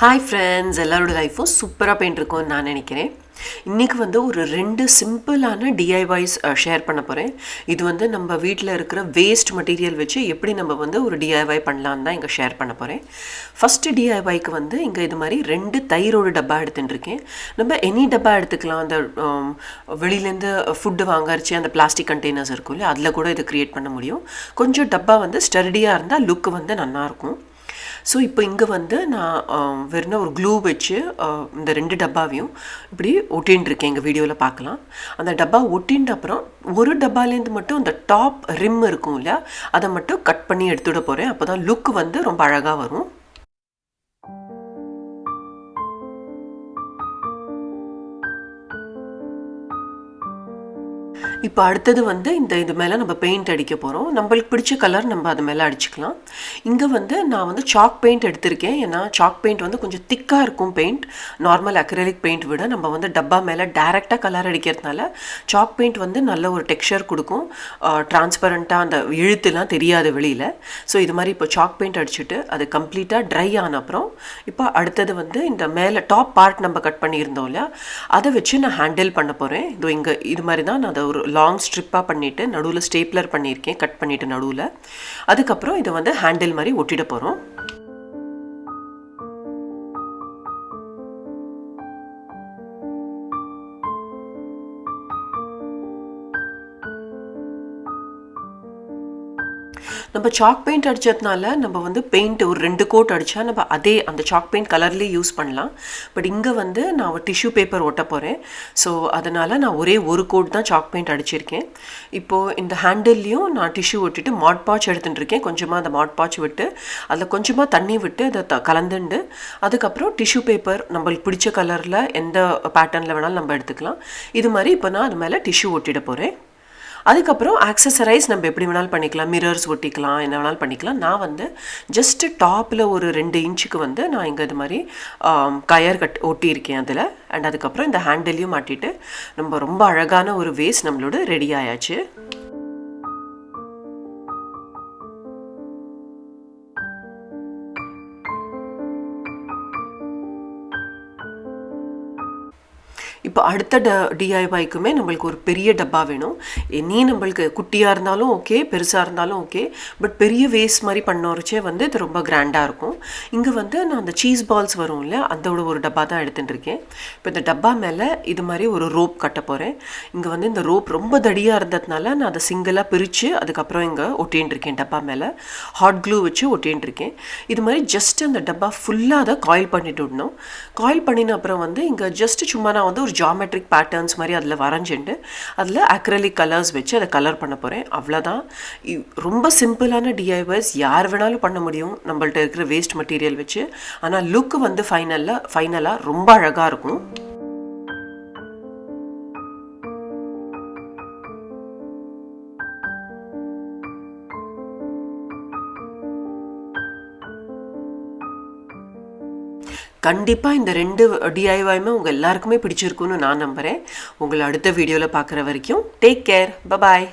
Hi friends எல்லாரோட லைஃப்பும் சூப்பராக போயிட்டு இருக்கும்னு நான் நினைக்கிறேன். இன்றைக்கி வந்து ஒரு ரெண்டு சிம்பிளான டிஐவைஸ் ஷேர் பண்ண போகிறேன் இது வந்து நம்ம வீட்டில் இருக்கிற வேஸ்ட் மெட்டீரியல் வச்சு எப்படி நம்ம வந்து ஒரு டிஐஒய் பண்ணலான்னு தான் இங்கே ஷேர் பண்ண போகிறேன் ஃபஸ்ட்டு டிஐஒய்க்கு வந்து இங்கே இது மாதிரி ரெண்டு தயிரோட டப்பா எடுத்துட்டுருக்கேன். நம்ம எனி டப்பா எடுத்துக்கலாம். அந்த வெளியிலேருந்து ஃபுட்டு வாங்கறச்சு அந்த பிளாஸ்டிக் கண்டெய்னர்ஸ் இருக்கும் இல்லையா? அதில் கூட இதை க்ரியேட் பண்ண முடியும். கொஞ்சம் டப்பா வந்து ஸ்டர்டியாக இருந்தால் லுக் வந்து நல்லாயிருக்கும் ஸோ இப்போ இங்கே வந்து நான் ஆம், வெறும் ஒரு க்ளூ வச்சு இந்த ரெண்டு டப்பாவையும் இப்படி ஒட்டின்னு எங்கள் வீடியோவில் பார்க்கலாம் அந்த டப்பா ஒட்டின்ட்டு அப்புறம் ஒரு டப்பாலேருந்து மட்டும் அந்த டாப் ரிம் இருக்கும் இல்லையா அதை மட்டும் கட் பண்ணி எடுத்துட போகிறேன் அப்போ தான் லுக் வந்து ரொம்ப அழகாக வரும். இப்போ அடுத்தது வந்து இந்த இது மேலே நம்ம பெயிண்ட் அடிக்க போகிறோம் நம்மளுக்கு பிடிச்ச கலர் நம்ம அது மேலே அடிச்சுக்கலாம். இங்கே வந்து நான் வந்து சாக் பெயிண்ட் எடுத்திருக்கேன். ஏன்னா சாக் பெயிண்ட் வந்து கொஞ்சம் திக்காக இருக்கும் பெயிண்ட் நார்மல் அக்ரலிக் பெயிண்ட் விட நம்ம வந்து டப்பா மேலே டேரெக்டாக கலர் அடிக்கிறதுனால சாக் பெயிண்ட் வந்து நல்ல ஒரு டெக்ஸ்சர் கொடுக்கும். டிரான்ஸ்பரண்ட்டாக அந்த இழுத்துலாம் தெரியாது வெளியில். ஸோ இது மாதிரி இப்போ சாக் பெயிண்ட் அடிச்சுட்டு அது கம்ப்ளீட்டாக ட்ரை ஆன அப்புறம் இப்போ அடுத்தது வந்து இந்த மேலே டாப் பார்ட் நம்ம கட் பண்ணியிருந்தோம் இல்லையா? அதை வச்சு நான் ஹேண்டில் பண்ண போகிறேன் இது இங்கே இது மாதிரி தான் நான் அதை ஒரு லாங் ஸ்ட்ரிப்பாக பண்ணிவிட்டு நடுவில் ஸ்டேப்லர் பண்ணியிருக்கேன் கட் பண்ணிவிட்டு நடுவில். அதுக்கப்புறம் இதை வந்து ஹேண்டில் மாதிரி ஒட்டிட போகிறோம் நம்ம சாக் பெயிண்ட் அடித்ததுனால நம்ம வந்து பெயிண்ட் ஒரு ரெண்டு கோட் அடித்தா நம்ம அதே அந்த சாக் பெயிண்ட் கலர்லேயே யூஸ் பண்ணலாம். பட் இங்கே வந்து நான் ஒரு டிஷ்யூ பேப்பர் ஒட்ட போகிறேன் ஸோ அதனால் நான் ஒரே ஒரு கோட் தான் சாக் பெயிண்ட் அடிச்சிருக்கேன். இப்போது இந்த ஹேண்டில்லையும் நான் டிஷ்யூ ஒட்டிட்டு மாட் பாச் எடுத்துட்டு இருக்கேன். கொஞ்சமாக அந்த மாட் பாச் விட்டு அதில் கொஞ்சமாக தண்ணி விட்டு அதை த கலந்துண்டு அதுக்கப்புறம் டிஷ்யூ பேப்பர் நம்மளுக்கு பிடிச்ச கலரில் எந்த பேட்டர்னில் வேணாலும் நம்ம எடுத்துக்கலாம். இது மாதிரி இப்போ நான் அது மேலே டிஷ்யூ ஒட்டிட போகிறேன் அதுக்கப்புறம் ஆக்சசரைஸ் நம்ம எப்படி வேணாலும் பண்ணிக்கலாம். மிரர்ஸ் ஒட்டிக்கலாம் என்ன வேணாலும் பண்ணிக்கலாம். நான் வந்து ஜஸ்ட்டு டாப்பில் ஒரு ரெண்டு இன்ச்சுக்கு வந்து நான் இங்கே இது மாதிரி கயர் கட் ஒட்டியிருக்கேன் அதில். அண்ட் அதுக்கப்புறம் இந்த ஹேண்டிலையும் மாட்டிட்டு நம்ம ரொம்ப அழகான ஒரு வேஸ்ட் நம்மளோட ரெடி ஆயாச்சு. இப்போ அடுத்த ட டிஐஒய்க்குமே நம்மளுக்கு ஒரு பெரிய டப்பா வேணும். நீ நம்மளுக்கு குட்டியாக இருந்தாலும் ஓகே பெருசாக இருந்தாலும் ஓகே பட் பெரிய வேஸ்ட் மாதிரி பண்ணோரிச்சே வந்து இது ரொம்ப கிராண்டாக இருக்கும். இங்கே வந்து நான் அந்த சீஸ் பால்ஸ் வரும் இல்லையா அதோட ஒரு டப்பா தான் எடுத்துட்டு இருக்கேன். இப்போ இந்த டப்பா மேலே இது மாதிரி ஒரு ரோப் கட்ட போகிறேன் இங்கே வந்து இந்த ரோப் ரொம்ப தடியாக இருந்ததுனால நான் அதை சிங்கிளாக பிரித்து அதுக்கப்புறம் இங்கே ஒட்டின்னு இருக்கேன் டப்பா மேலே. ஹாட் க்ளூ வச்சு ஒட்டின்னு இருக்கேன். இது மாதிரி ஜஸ்ட் அந்த டப்பா ஃபுல்லாக அதை காயில் பண்ணிட்டு விடணும். காயில் பண்ணின அப்புறம் வந்து இங்கே ஜஸ்ட் சும்மா நான் வந்து ஒரு ஜாமெட்ரிக் பேட்டர்ன்ஸ் மாதிரி அதில் வரைஞ்சிட்டு அதில் அக்ரலிக் கலர்ஸ் வச்சு அதை கலர் பண்ண போகிறேன் அவ்வளோதான் ரொம்ப சிம்பிளான டிஐவைஸ் யார் வேணாலும் பண்ண முடியும். நம்மள்ட்ட இருக்கிற வேஸ்ட் மெட்டீரியல் வச்சு. ஆனால் லுக் வந்து ஃபைனலில் ஃபைனலாக ரொம்ப அழகாக இருக்கும். கண்டிப்பாக இந்த ரெண்டு டிஐவாயுமே உங்கள் எல்லாருக்குமே பிடிச்சிருக்குன்னு நான் நம்புகிறேன் உங்களை அடுத்த வீடியோவில் பார்க்குற வரைக்கும் டேக் கேர் பபாய்